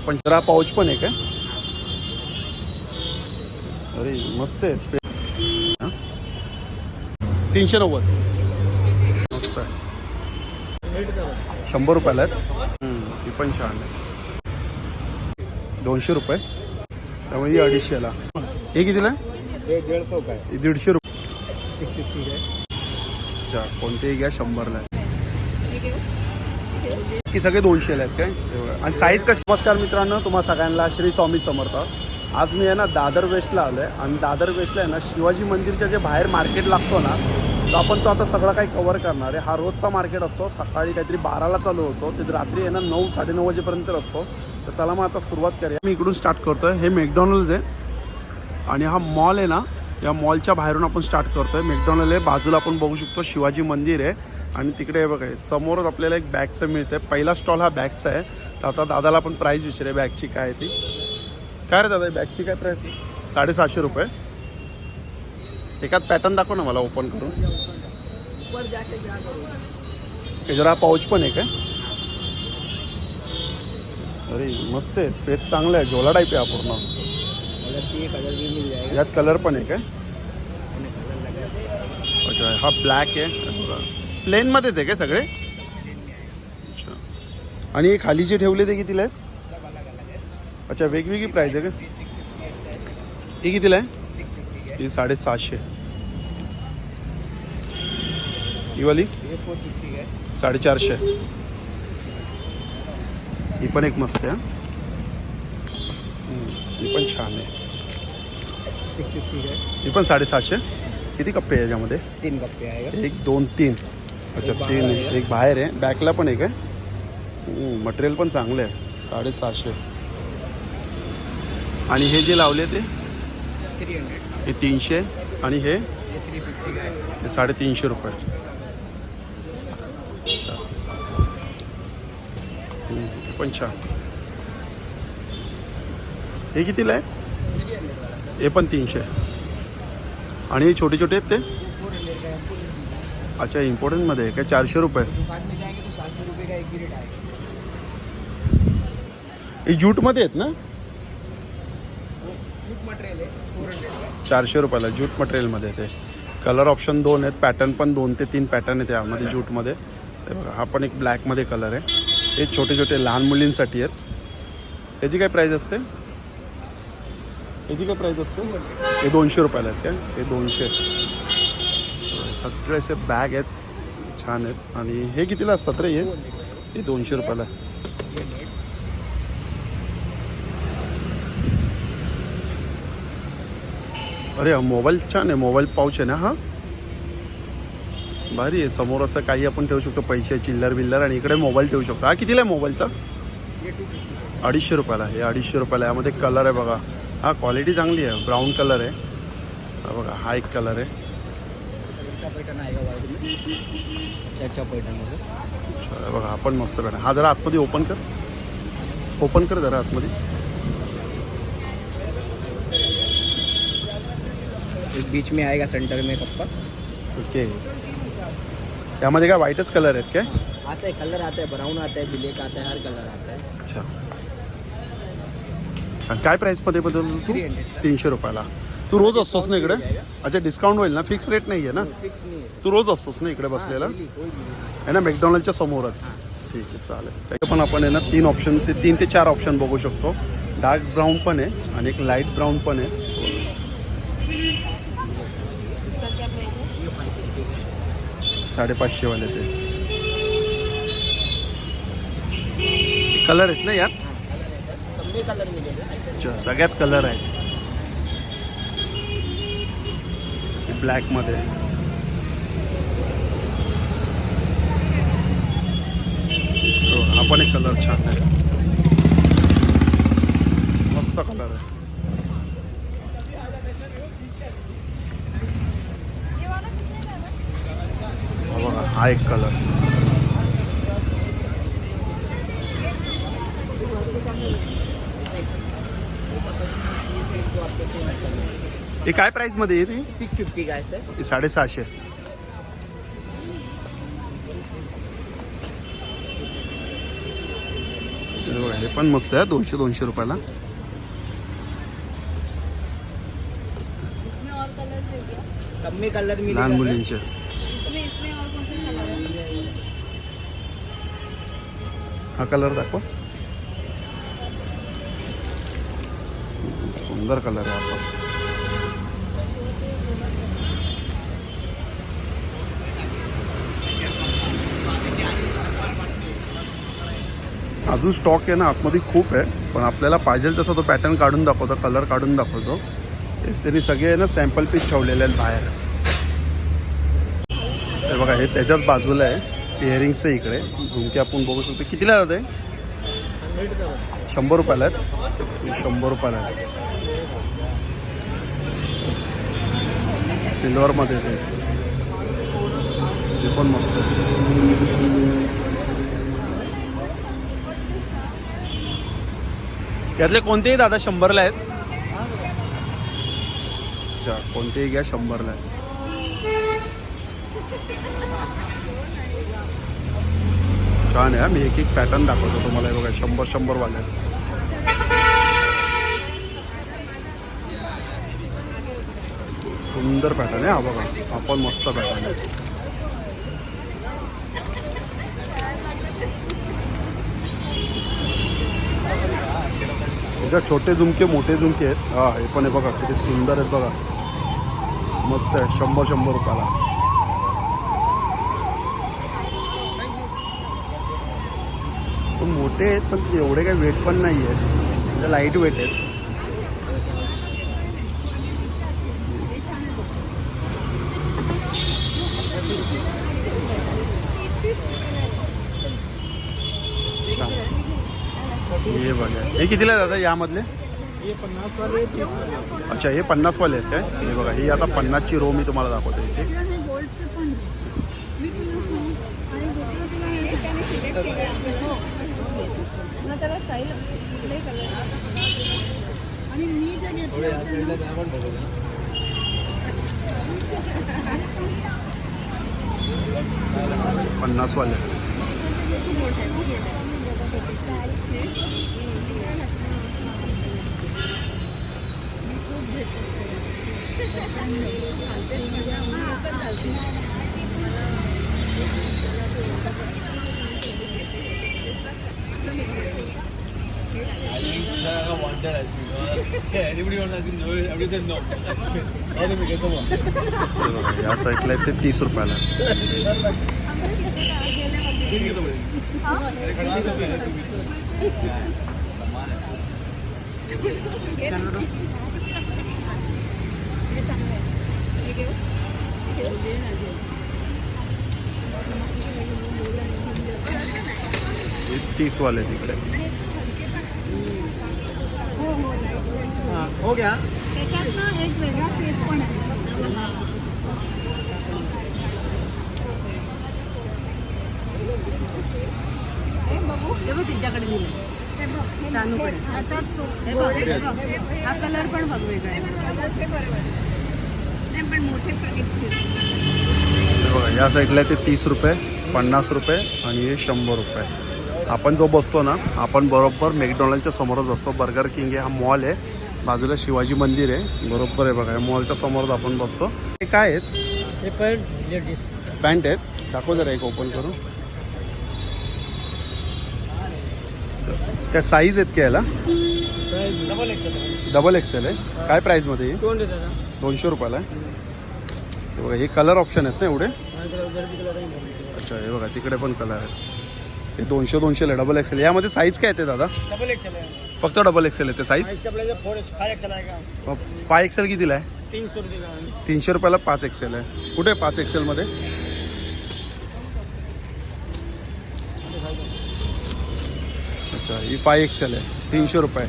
आपण जरा पाऊच पण आहे काय अरे मस्त आहे. स्पे? तीनशे नव्वद. मस्त आहे. शंभर रुपयाला आहेत. ही पण छान आहे. दोनशे रुपये. त्यामुळे ही अडीचशेला हे कितीला? आहे? का दीडशे रुपये. का अच्छा कोणतेही घ्या शंभरला की सगळे दोनशेला आहेत काय? एवढं. आणि साईज कशी? नमस्कार मित्रांनो तुम्हा सगळ्यांना श्री स्वामी समर्थ. आज मी आहे ना दादर वेस्टला आलो आहे आणि दादर वेस्टला आहे ना शिवाजी मंदिरच्या जे बाहेर मार्केट लागतो ना तो आपण तो आता सगळं काही कवर करणार आहे. हा रोजचा मार्केट असतो. सकाळी काहीतरी बाराला चालू होतो. ते रात्री आहे ना नऊ साडेनऊ वाजेपर्यंत असतो. तर चला मग आता सुरुवात करूया. मी इकडून स्टार्ट करतो आहे हे मॅकडॉनल्ड आहे. आणि हा मॉल आहे ना या मॉलच्या बाहेरून आपण स्टार्ट करतो आहे मॅकडॉनल्ड आहे. बाजूला आपण बघू शकतो शिवाजी मंदिर आहे. आणि तिकडे बघा समोरच आपल्याला एक बॅगचं मिळतंय. पहिला स्टॉल हा बॅगचा आहे. आता दादाला आपण प्राईस विचारूया बॅगची काय आहे ती. काय रे दादा बॅगची काय प्राईस साडेसहाशे रुपये. एकात पॅटर्न दाखव ना मला ओपन करून. हे जरा पाऊच पण आहे काय? अरे मस्त आहे. स्पेस चांगला आहे. झोला टाईप आहे हा पूर्ण. यात कलर पण आहे काय? अच्छा हा ब्लॅक आहे. प्लेनमध्येच आहे काय सगळे? आणि हे खाली जे ठेवले ते कितीला आहे सब अलग अलग है अच्छा वेगवेगळी प्राईस आहे का? सिक्स फिफ्टी है ही कितीला आहे? सिक्स फिफ्टी का ही साडेसहाशे. ही वाली? है ये फोर फिफ्टी का है साडेचारशे. ही पण एक मस्त आहे हा. हम्म, ही पण छान आहे. सिक्स फिफ्टी का है ही पण साडेसहाशे. किती कप्पे आहे याच्यामध्ये? तीन कप्पे आएगा एक दोन तीन. अच्छा एक बाहेर तीन आहे. एक बाहेर आहे. बॅकला पण आहे. काय मटेरियल पण चांगलं आहे. साडेसहाशे. आणि हे जे लावले ते? थ्री हंड्रेड हे तीनशे आणि हे? थ्री फिफ्टी साडेतीनशे रुपये. अच्छा. हम्म, हे पण छान. हे कितीला आहे? थ्री हंड्रेड वाला. हे पण तीनशे. आणि हे छोटे छोटे आहेत ते? फोर हंड्रेड का है फोर हंड्रेड अच्छा इम्पोर्टंटमध्ये आहे. काय चारशे रुपये? दुकान में जाएंगे तो सात सौ रुपये का एक रेट आएगा हे ज्यूटमध्ये आहेत ना? चारशे रुपयाला ज्यूट मटेरियलमध्ये ते. कलर ऑप्शन दोन आहेत पॅटर्न पण दोन ते तीन पॅटर्न आहेत यामध्ये ज्यूटमध्ये हे बघा हा पण एक ब्लॅकमध्ये कलर आहे. हे छोटे छोटे लहान मुलींसाठी आहेत. त्याची काय प्राईस असते? याची काय प्राईस असते? हे दोनशे रुपयाला आहेत काय? हे दोनशे. सगळे असे बॅग आहेत छान आहेत. आणि हे कितीला असतात रे हे? दोनशे रुपयाला ये नेट अरे मोबाईल छान आहे मोबाईल पाऊच आहे ना हा? भारी आहे समोर असं काही आपण ठेवू शकतो पैसे चिल्लर बिल्लर आणि इकडे मोबाईल ठेवू शकतो. हा कितीला आहे मोबाईलचा? अडीचशे रुपयाला हे अडीचशे रुपयाला आहे. यामध्ये कलर आहे बघा. हा क्वालिटी चांगली आहे ब्राऊन कलर आहे. हा बघा हा एक कलर आहे. बघा आपण मस्त पॅटर्न हा जरा आतमध्ये ओपन कर. ओपन कर जरा आतमध्ये. एक बीच में आएगा सेंटर में कप्पा ओके यामध्ये काय व्हाईटच कलर आहेत काय? आता है कलर आता है ब्राउन आता है ब्लैक आता है हर कलर आता है। अच्छा. छान काय प्राईसमध्ये बदल तू? 300 तीनशे रुपयाला. तू रोज असतोस ना इकडे? अच्छा डिस्काउंट होईल ना? फिक्स रेट नाही आहे ना? फिक्स नहीं है तू रोज असतोस ना इकडे बसलेला? हाँ, daily, कोई भी नहीं। आहे ना मॅकडॉनल्डच्या समोरच. ठीक आहे चालेल. त्याचे पण आपण आहे ना तीन ऑप्शन ते तीन ते चार ऑप्शन बघू शकतो. डार्क ब्राऊन पण आहे आणि एक लाइट ब्राऊन पण आहे ये फाइव फिफ्टी साडेपाचशेवाले ते. कलर आहेत ना यात? अच्छा सगळ्यात कलर आहे ब्लॅकमध्ये हो, हा पण एक कलर छान आहे. मस्त कलर आहे. बघा हा एक कलर हे काय प्राईसमध्ये आहे ती? सिक्स फिफ्टी का सर ही साडेसहाशे. हे बघा हे पण मस्त आहे दोनशे दोनशे रुपयाला. इसमें और कलर्स है क्या? सब में कलर लहान। मुलींचे. हा कलर दाखवा. सुंदर कलर आहे हा. अजून स्टॉक आहे ना आतमध्ये खूप आहे पण आपल्याला पाहिजे तसा तो पॅटर्न काढून दाखवतो कलर काढून दाखवतो. तेच त्यांनी सगळे आहे ना सॅम्पल पीस ठेवलेले आहेत बाहेर. हे बघा हे त्याच्याच बाजूला आहे. इयरिंग्सचं इकडे. झुमके आपण बघू शकतो. कितीला जाते शंभर रुपयाला आहेत. शंभर रुपयाला आहेत. सिल्वरमध्ये ते. ते पण मस्त आहे. यातले कोणतेही दादा शंभरला आहेत? अच्छा कोणतेही घ्या शंभरला आहे छान आहे. मी एक एक पॅटर्न दाखवतो तुम्हाला. हे बघा शंभर शंभर वाल्या. आहेत. सुंदर पॅटर्न आहे. हा बघा आपण मस्त पॅटर्न आहे. ज्या छोटे झुमके मोठे झुमके आहेत हा हे पण आहे बघा किती सुंदर आहेत बघा. मस्त आहे शंभर शंभर रुपयाला पण मोठे आहेत पण एवढे काही वेट पण नाही आहेत म्हणजे लाइट वेट आहेत. हे बघा. हे कितीला दादा यामधले? अच्छा हे पन्नासवाले आहेत काय? हे बघा ही आता पन्नासची रो मी तुम्हाला दाखवतो इथे तुला हे गोल्डचे पण मी तुला सांगू आणि दुसरं तुला हे त्याने सिलेक्ट केलं आपलं हो मला त्याला स्टाईल कुठले कलर आणि मी जे घेतले होते ना. पन्नासवाले Everybody wants ice cream. No, everybody said no. How do we get the one? हे बघा या साईडला आहे ते तीस रुपयाला आहे. हे तीसवाले तिकडे. हो हो हाँ, हो गया त्याच्यात ना एक वेगळा शेप पण आहे. हे बघू. हे बघ तिच्याकडे दिलं हे बघ हे सानूकडे. हे आता चो- हे बघ गोरे- हे बघ. हा कलर पण बघ वेगळा आहे. कलर ते बरोबर नाही पण मोठे प्राईस हे बघा या साईडला आहे ते तीस रुपये पन्नास रुपये आणि हे शंभर रुपये. आपण जो बसतो ना आपण बरोबर मॅकडॉनल्डच्या समोरच बसतो. बर्गर किंग आहे हा मॉल आहे. बाजूला शिवाजी मंदिर आहे. बरोबर आहे बघा मॉलच्या समोरच आपण बसतो. हे काय आहेत? ये पैंट लेडीज. पॅन्ट आहेत. दाखव जरा एक ओपन करून. त्या साईज आहेत का याला? डबल एक्सेल डबल एक्सेल आहे. काय प्राईजमध्ये दोनशे रुपयाला आहे. हे बघा हे कलर ऑप्शन आहेत ना एवढे? अच्छा हे बघा तिकडे पण कलर आहेत. हे दोनशे दोनशेला डबल एक्सेल यामध्ये साईज काय येते दादा? डबल एक्सेल फक्त डबल एक्सेल येते साईज इससे पहले फोर एक्स फाइव एक्सेल आएगा पाच एक्सेल कितीला आहे? रुपये का तीनशे रुपयाला पाच एक्सेल आहे. कुठे आहे पाच एक्सेलमध्ये अच्छा ही फाय एक्सेल आहे. तीनशे रुपये.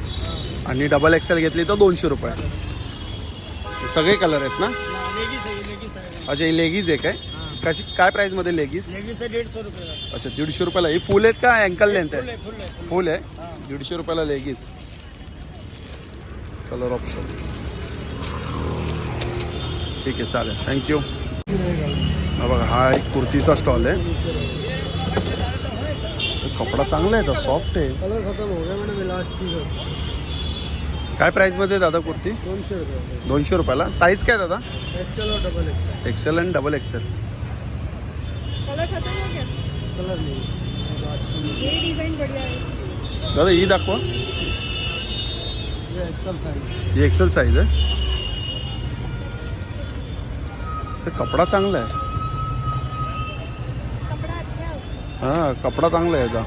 आणि डबल एक्सेल घेतली तर दोनशे रुपये. सगळे कलर आहेत ना? लेगीज ये लेगीज अच्छा ही लेगीज आहे. काय कशी काय प्राईजमध्ये लेगीज रुपये का अच्छा दीडशे रुपयाला. ही फुल आहेत का अँकल लेंथ फुल आहे है फुल है आहे? दीडशे रुपयाला लेगीज कलर ऑप्शन ठीक आहे चालेल. थँक्यू हा बघा हा एक कुर्तीचा स्टॉल आहे. कपडा चांगला आहे सॉफ्ट आहे. कलर खत्म हो गया लास्ट पीस काय प्राईसमध्ये दादा कुर्ती? दोनशे रुपये. दोनशे रुपयाला. साईज काय दादा? एक्सेल और डबल एक्सेल एक्सेल आणि डबल एक्सेल कलर खत्म हो गया कलर नहीं। लास्ट पीस ये डिजाइन बढ़िया है। दादा ही दाखवा। ये एक्सेल साइज ही एक्सेल साईज आहे ते कपडा चांगला आहे कपड़ा अच्छा है। कपडा चांगला आहे याचा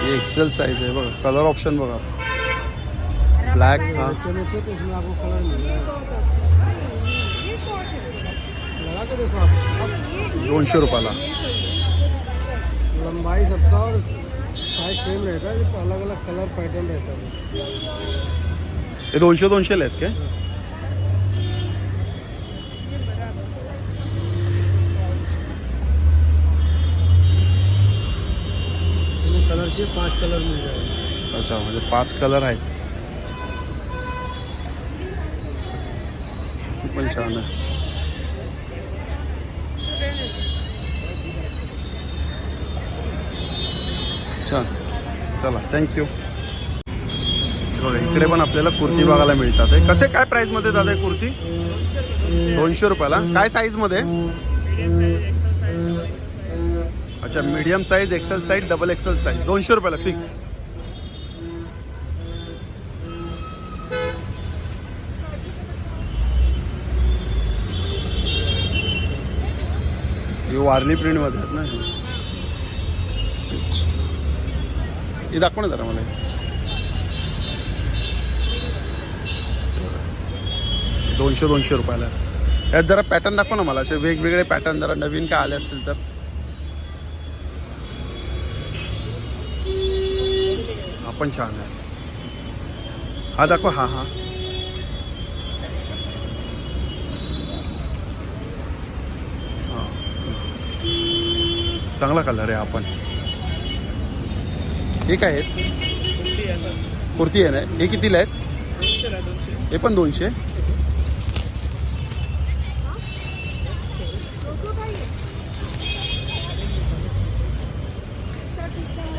ही एक्सेल साईज आहे बघा. कलर ऑप्शन बघा. ब्लॅक हां. कलर दोनशे रुपयाला. लंबाई सबका और साइज सेम रहता है अलग अलग कलर पैटर्न रहता है। हे दोनशे दोनशेला आहेत काय? इसमें कलर के पांच कलर अच्छा म्हणजे पाच कलर आहेत. पण छान आहे. छान. चला थँक्यू इकडे पण आपल्याला कुर्ती बघायला मिळतात. कसे काय प्राईसमध्ये दादा कुर्ती? दोनशे रुपयाला. काय साईजमध्ये अच्छा medium size XL size double XL size दोनशे रुपयाला फिक्स वारली प्रिंटमध्ये आहेत ना हे दाखव ना जरा मला. दोनशे दोनशे रुपयाला. यात जरा पॅटर्न दाखव ना मला. असे वेगवेगळे पॅटर्न जरा नवीन काय आले असतील तर. हा पण छान आहे. हा दाखव हा हा. चांगला कलर आहे आपण हे काय आहेत? कुर्ती आहे ना? हे कितीला आहेत? हे पण दोनशे.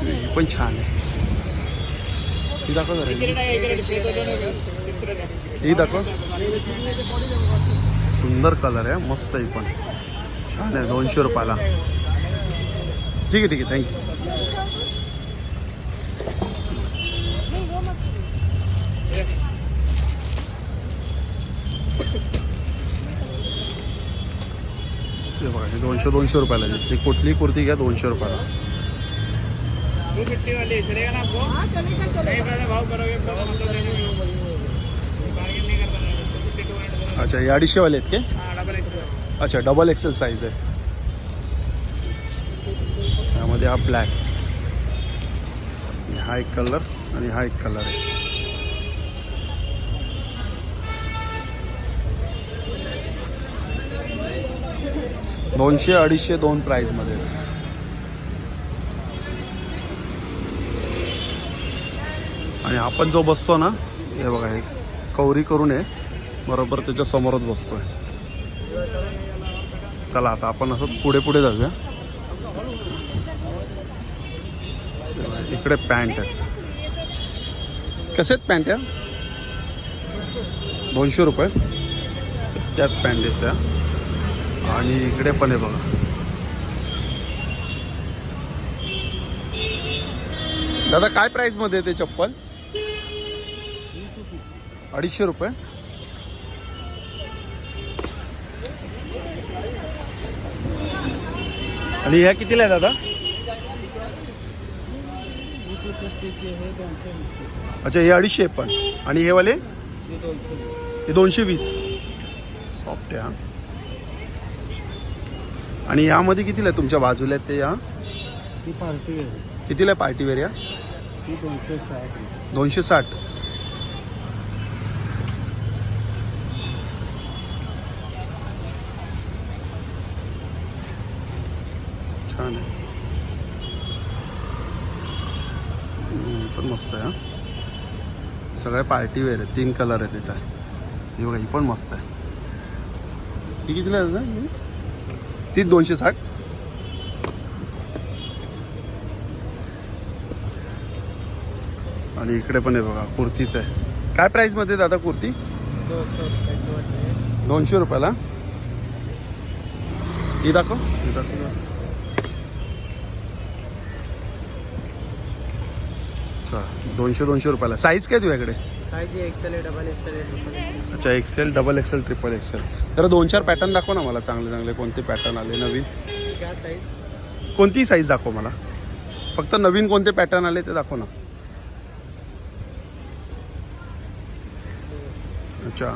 हे पण छान आहे. ही ही सुंदर कलर आहे, मस्त पण. छान आहे, दोनशे रुपयाला. ठीक आहे ठीक आहे थँक्यू हे दोनशे दोनशे रुपयाला आहे. ती कुठली कुर्ती घ्या दोनशे रुपयाला. हाँ चलेगा चलेगा अच्छा हे अडीचशेवाले आहेत के? अच्छा डबल एक्सेल साईज आहे. यामध्ये हा ब्लॅक हा एक कलर आणि हा एक कलर आहे. दोनशे अडीचशे दोन प्राईजमध्ये आणि आपण जो बसतो ना हे बघा हे कवरी करून आहे बरोबर त्याच्या समोरच बसतोय. चला आता आपण असं पुढे पुढे जाऊया. इकडे पॅन्ट आहे. कसे आहेत पॅन्ट या दोनशे रुपये. त्याच पॅन्ट आहेत त्या. आणि इकडे पण आहे बघा. दादा काय प्राईसमध्ये ते चप्पल? अडीचशे रुपये. आणि ह्या कितीला आहे दादा? अच्छा हे अडीचशे पण. आणि हे वाले? हे दोनशे वीस. सॉफ्ट आहे हा. आणि यामध्ये कितीला आहे? तुमच्या बाजूला आहेत ते या ही पार्टी आहे. कितीला आहे पार्टीवेअर या? दोनशे साठ दोनशे साठ. छान आहे. हम्म, पण मस्त आहे हा. सगळ्या पार्टीवेअर आहे तीन कलर आहेत इथं. ही बघा ही पण मस्त आहे. ही कितीला आहे दादा? ही? ती दोनशे साठ. आणि इकडे पण आहे बघा कुर्तीच आहे. काय प्राईसमध्ये दादा कुर्ती? दोनशे रुपयाला. ही दाखव. दोनशे दोनशे रुपयाला. साईज काय तुझ्याकडे? साईज एक्सेल आहे डबल एक्सेल आहे ट्रिपल एक्सेल अच्छा XL double XL triple XL जरा दोन चार पॅटर्न दाखव ना मला चांगले चांगले. कोणते पॅटर्न आले नवीन? क्या साईज कोणतीही साईज दाखव मला? फक्त नवीन कोणते पॅटर्न आले ते दाखव ना. अच्छा.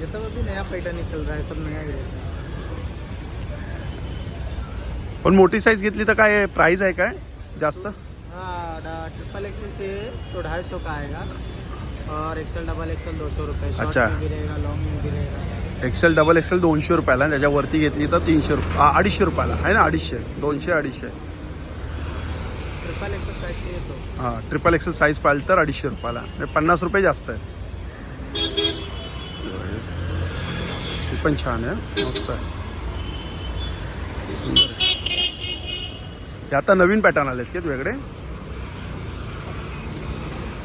ये सब अभी नया पैटर्न ही चल रहा है सब नया ही है. पण मोठी साईज घेतली तर काय प्राईस आहे काय? जास्त? हाँ ट्रिपल एक्सेल चाहिए तो ढाई सौ का आएगा। और एक्सेल डबल एक्सेल दो सौ रुपये अच्छा। में भी रहेगा लॉन्ग में भी रहेगा एक्सेल डबल एक्सेल दोनशे रुपयाला आणि त्याच्यावरती घेतली तर तीनशे रुपये अडीचशे रुपयाला आहे ना अडीचशे दोनशे अडीचशे ट्रिपल एक्सेल साइज चाहिए तो। हां ट्रिपल एक्सेल साईज पाहिजे तर अडीचशे रुपयाला म्हणजे पन्नास रुपये जास्त आहे ही। पण छान आहे मस्त आहे हे। आता नवीन पॅटर्न आलेत का तुझ्याकडे?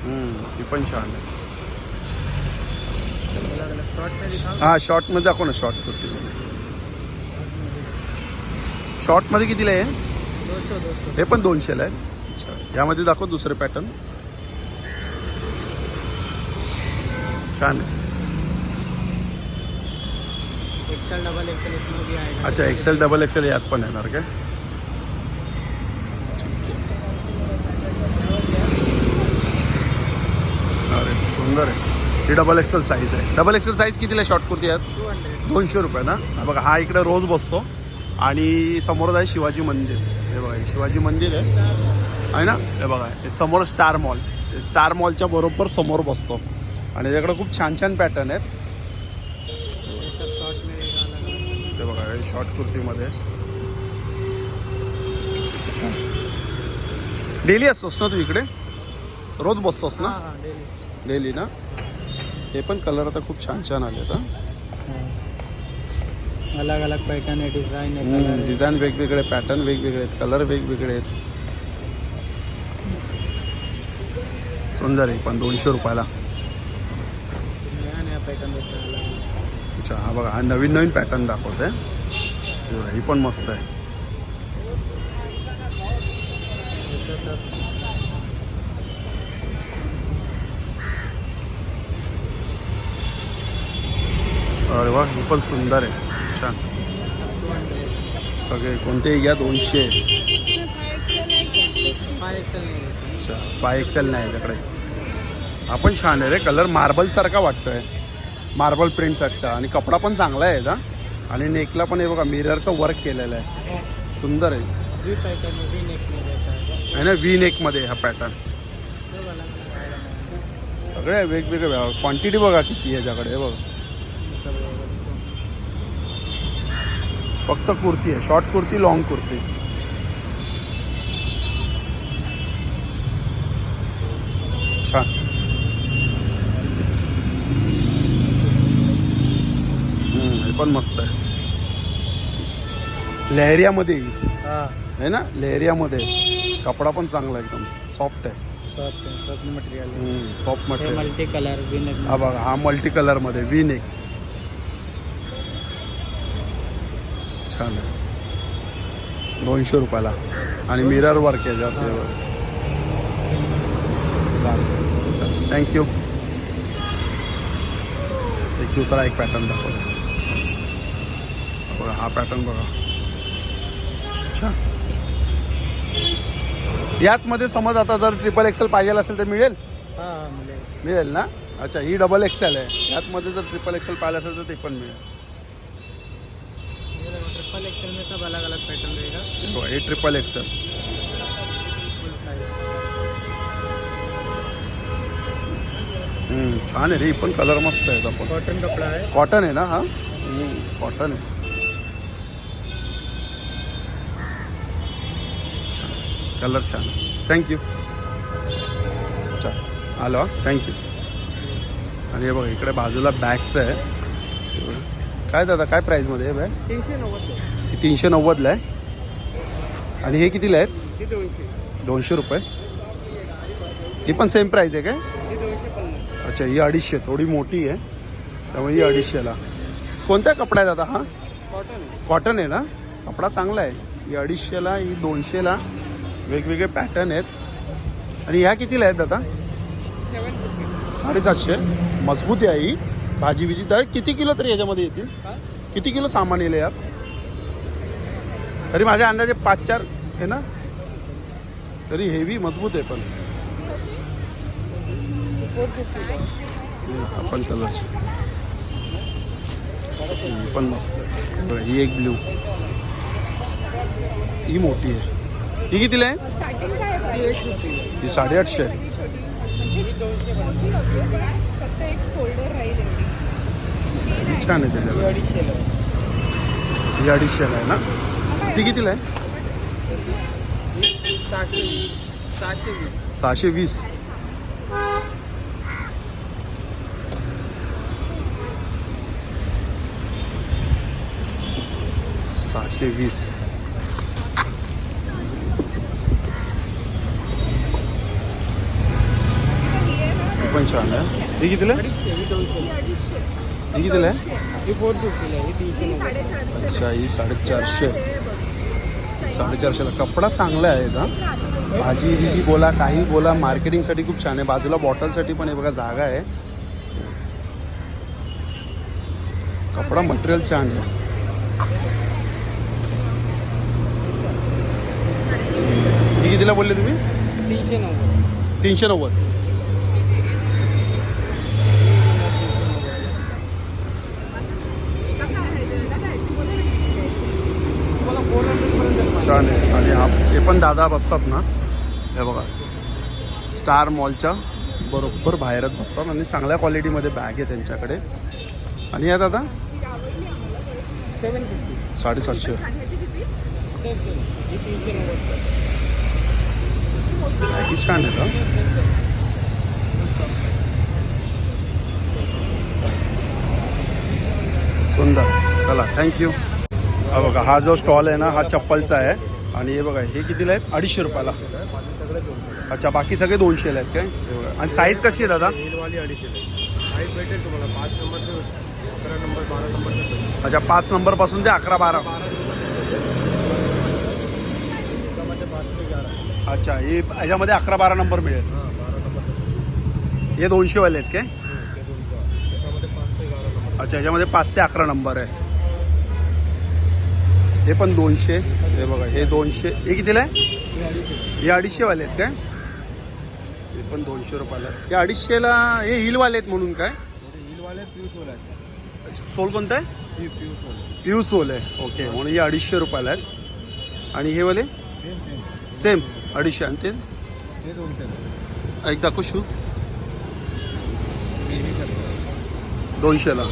हम्म, ही पण छान आहे. हां शॉर्टमध्ये दाखव ना शॉर्ट कुर्तीमध्ये शॉर्टमध्ये कितीला आहे? हे पण दोनशेला आहे. अच्छा. यामध्ये दाखव दुसरे पॅटर्न. छान आहे. एक्सेल डबल एक्सेल इसमें भी आएगा अच्छा एक्सेल डबल एक्सेल यात पण येणार काय अरे सुंदर आहे. ही डबल एक्सेल साईज आहे. डबल एक्सेल साईज कितीला शॉर्ट कुर्ती आहेत दोनशे. रुपये ना? बघा हा इकडे रोज बसतो. आणि समोरच आहे शिवाजी मंदिर. हे बघा शिवाजी मंदिर आहे. आहे ना? हे बघा समोर स्टार मॉल स्टार मॉलच्या बरोबर समोर बसतो. आणि त्याच्याकडे खूप छान छान पॅटर्न आहेत. ते बघा हे शॉर्ट कुर्तीमध्ये. डेली असतोस ना तू इकडे? रोज बसतोस ना? डेली ना हे पण कलर आता खूप छान छान आले आता अलग अलग पैटर्न है डिजाइन है कलर है डिझाईन वेगवेगळे पॅटर्न वेगवेगळे आहेत कलर वेगवेगळे आहेत. सुंदर आहे पण दोनशे रुपयाला. अच्छा हा बघा हा नवीन नवीन पॅटर्न दाखवत आहे ही पण मस्त आहे. अरे वा ही पण सुंदर आहे. छान. सगळे कोणते घ्या दोनशे. एक्सेल अच्छा फाय एक्सेल नाही त्याकडे आपण छान आहे रे कलर मार्बलसारखा वाटतोय. मार्बल प्रिंट आणि कपडा पण चांगला आहे का आणि नेकला पण हे बघा मिररचं वर्क केलेलं आहे. सुंदर आहे. आहे ना वी नेकमध्ये हा पॅटर्न सगळे वेगवेगळे क्वांटिटी बघा किती आहे याच्याकडे बघा ये सब रहेगा देखो फक्त कुर्ती आहे. Short kurti long kurti. छान. हे पण मस्त आहे. लेहरियामध्ये. हाँ. आहे ना? लेहरियामध्ये. कपडा पण चांगला आहे एकदम. सॉफ्ट आहे. सॉफ्ट सॉफ्ट मटेरियल सॉफ्ट है material multi colour V neck हा बघा हा मल्टी कलरमध्ये वी नेक छान आहे. दोनशे रुपयाला. आणि मिरर वर्क आहे त्यात थँक्यू एक दुसरा एक पॅटर्न दाखवला बघा हा पॅटर्न बघा. छान. याचमध्ये समज आता जर ट्रिपल एक्सेल पाहिजे असेल तर मिळेल? मिळेल. ना? अच्छा ही डबल एक्सेल आहे. याचमध्ये जर ट्रिपल एक्सेल पाहिलं असेल तर ते पण मिळेल. ट्रिपल एक्सेल में सब अलग अलग पैटर्न रहेगा। हे ट्रिपल एक्सेल छान आहे रे पण कलर मस्त आहे आपण कॉटन कपड़ा है कॉटन आहे ना हा? कॉटन आहे. कलर छान. थँक्यू अच्छा आलो थँक्यू आणि हे बघ इकडे बाजूला बॅगचं आहे. हे. काय दादा काय प्राईजमध्ये आहे बॅग तीनशे नव्वद. तीनशे नव्वदला आहे. आणि हे कितीला आहेत? दोनशे रुपये. ही पण सेम प्राईस आहे काय? अच्छा ही अडीचशे थोडी मोठी आहे. त्यामुळे ही अडीचशेला. कोणत्या कपडा आहे दादा हा? कॉटन आहे ना? कपडा चांगला आहे. ही अडीचशेला ही दोनशेला वेगवेगळे पॅटर्न आहेत. आणि ह्या कितीला आहेत दादा साडेसातशे. मजबूत आहे ही. भाजी बिजी तर किती किलो तरी याच्यामध्ये येतील? किती किलो सामान येईल यात? तरी माझ्या अंदाजे पाच चार आहे ना तरी हेवी मजबूत आहे पण. आपण कलरची पण मस्त ही एक ब्ल्यू ही मोठी आहे. ही कितीला आहे? ही साडेआठशे आहे. छान आहे त्याच्यावर ही अडीचशेला आहे ना? ती कितीला आहे? सहाशे वीस. सहाशे वीस. ही पण छान आहे. ही कितीला आहे? ही कितीला आहे? अच्छा ही साडेचारशे. साडेचारशेला. कपडा चांगला आहे हा. भाजी बिजी बोला काही बोला. मार्केटिंगसाठी खूप छान आहे. बाजूला बॉटलसाठी पण हे बघा जागा आहे. कपडा मटेरियल छान आहे. कितीला बोलले तुम्ही? तीनशे नव्वद. छान आहे. आणि हा हे पण दादा बसतात ना. हे बघा. स्टार मॉलच्या बरोबर बाहेरच बसतात आणि चांगल्या क्वालिटीमध्ये बॅग आहे त्यांच्याकडे. आणि या दादा? साडेसातशे. बॅगी छान आहे का? सुंदर. चला थँक्यू हा बघा हा जो स्टॉल आहे ना हा चप्पलचा आहे. आणि हे बघा हे कितीला आहेत? अडीचशे रुपयाला. अच्छा बाकी सगळे दोनशेला आहेत काय? हे. आणि साईज कशी आहे दादा? अच्छा पाच नंबरपासून ते अकरा बारा. अच्छा हे ह्याच्यामध्ये अकरा बारा नंबर मिळेल. हां हे दोनशेवाले आहेत काय? दोनशे नंबर. अच्छा ह्याच्यामध्ये पाच ते अकरा नंबर आहे. हे पण दोनशे हे बघा हे दोनशे. हे कितीला आहे? हे अडीचशेवाले आहेत काय? हे पण दोनशे रुपयाला. हे अडीचशेला हे हिलवाले आहेत म्हणून काय? हिलवाले पिऊसवाले आहेत. अच्छा सोल कोणतं आहे? पिऊ सोल आहे ओके म्हणून हे अडीचशे रुपयाला आहेत. आणि हे वाले? सेम अडीचशे. आणि ते? एक दाखव शूज दोनशेला.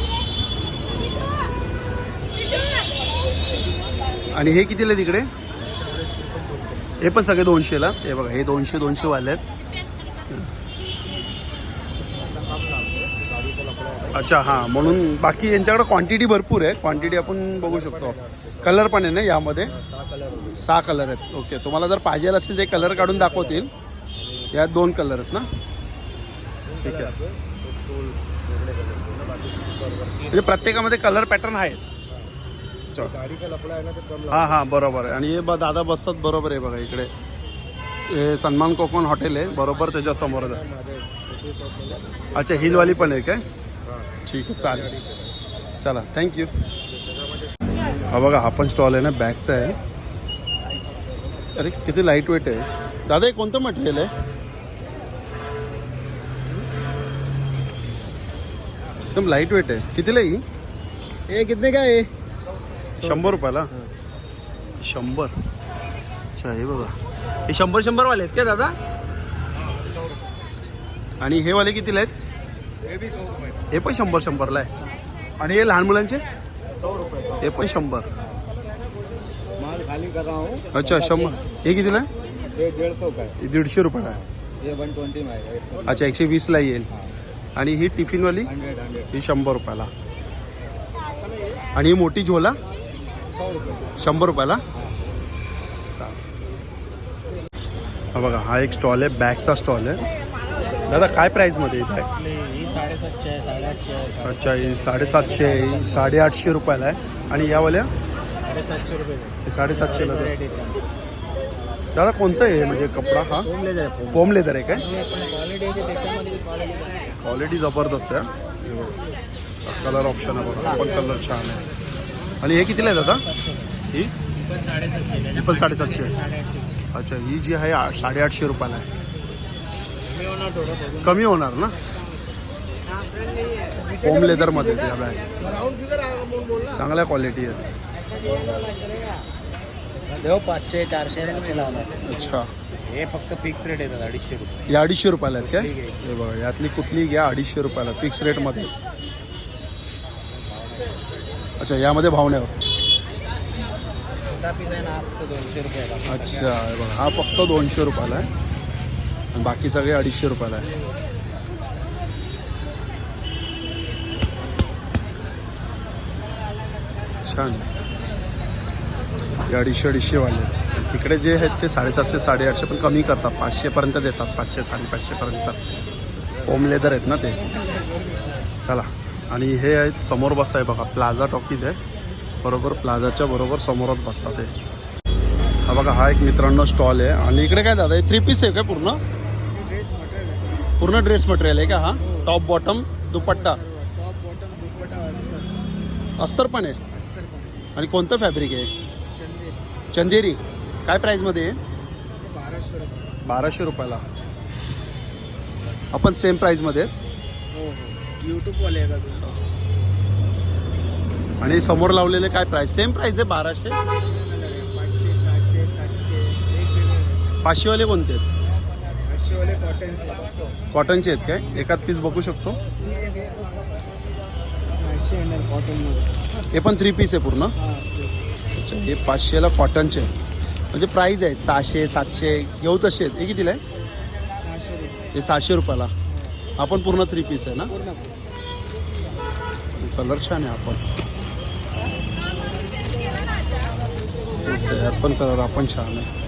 आणि हे कितीला आहे तिकडे हे पण सगळे दोनशेला हे बघा हे दोनशे दोनशे वाले आहेत. अच्छा हां. म्हणून बाकी यांच्याकडे क्वांटिटी भरपूर आहे. क्वांटिटी आपण बघू शकतो. कलर पण आहे ना यामध्ये? सहा कलर सहा कलर आहेत. ओके तुम्हाला जर पाहिजे असेल ते कलर काढून दाखवतील. यात दोन कलर आहेत ना? ठीक आहे. म्हणजे प्रत्येकामध्ये कलर पॅटर्न आहेत. हां हां बरोबर आहे. आणि हे ब दादा बसतात बरोबर आहे बघा इकडे. हे सन्मान कोकण हॉटेल आहे बरोबर त्याच्यासमोर. अच्छा हिलवाली पण आहे काय? ठीक आहे चालेल. चला थँक्यू हा बघा हा पण स्टॉल आहे ना बॅगचा आहे. अरे किती लाइट वेट आहे. दादा हे कोणतं मटेरियल आहे? एकदम लाइट वेट आहे. कितीला आहे ही? हे कितने का आहे? शंभर रुपयाला? शंभर. अच्छा हे बघा. हे शंभर शंभर वाले आहेत काय दादा? आणि हे वाले कितीला आहेत? हे पण शंभर शंभरला आहे. आणि हे लहान मुलांचे? हे पण शंभर. माल खाली कर रहा हूँ. अच्छा शंभर. हे कितीला आहे? का है हे दीडशे रुपयाला आहे. अच्छा एकशे वीसला येईल. आणि ही टिफिनवाली? ही शंभर रुपयाला. आणि ही मोठी झोला? शंभर रुपयाला? हा बघा हा एक स्टॉल आहे बॅगचा स्टॉल आहे. दादा काय प्राईजमध्ये येत आहे अच्छा ही साडेसातशे ही साडेआठशे रुपयाला आहे. आणि यावाल्या? साडेसातशेला दादा कोणतं आहे म्हणजे कपडा हा? आहे फोम लेदर आहे काय? क्वालिटी जबरदस्त आहे. कलर ऑप्शन आहे बघा पण कलर छान आहे. आणि हे कितीला आहे दादा ही? ही पण साडेसातशे. आहे अच्छा ही जी आहे साडेआठशे रुपयाला आहे. कमी होणार ना? होम लेदरमध्ये ते बॅग चांगल्या क्वालिटी आहेत. देव पाचशे चारशे अच्छा. हे फक्त फिक्स रेट येतात अडीचशे रुपये. हे अडीचशे रुपयाला आहेत काय? हे बघा यातली कुठली घ्या अडीचशे रुपयाला फिक्स रेटमध्ये अच्छा यामध्ये भावण्यावर छोटा पीस आहे ना हा फक्त दोनशे रुपये अच्छा हे बघा हा फक्त दोनशे रुपयाला आहे. आणि बाकी सगळे अडीचशे रुपयाला आहे. छान. हे अडीचशे अडीचशे वाले. आहेत. तिकडे जे आहेत ते साडेसातशे साडेआठशे पण कमी करतात. पाचशेपर्यंत देतात पाचशे साडेपाचशेपर्यंत होम लेदर आहेत ना ते. चला. आणि हे आहेत समोर बसताय बघा. प्लाझा टॉकीज आहे. बरोबर प्लाझाच्या बरोबर समोरच बसतात ते हा बघा हा एक मित्रांनो स्टॉल आहे. आणि इकडे काय दादा थ्री पीस आहे का पूर्ण? पूर्ण ड्रेस मटेरियल आहे का हा? Top bottom dupatta? अस्तर पण आहे. आणि कोणतं फॅब्रिक आहे? चंदेरी. काय प्राईजमध्ये आहे? बाराशे बाराशे रुपयाला. आपण सेम प्राईजमध्ये हो. हो. आहे का तुम्ही आणि समोर लावलेले काय प्राइस सेम प्राइस आहे बाराशे? पाचशे सहाशे सातशे वेगवेगळे पाचशेवाले कोणते आहेत? पाचशेवाले कॉटनचे कॉटनचे आहेत काय? एकात पीस बघू शकतो. पाचशे येणार कॉटनमध्ये हे पण थ्री पीस आहे पूर्ण? हां अच्छा हे पाचशेला कॉटनचे आहे. म्हणजे प्राईज आहे सहाशे सातशे घेऊ तसे आहेत. हे कितीला आहे? सहाशे रुपये हे सहाशे रुपयाला. आपण पूर्ण थ्री पीस आहे ना? कलर छान आहे आपण. पण कलर आपण छान आहे.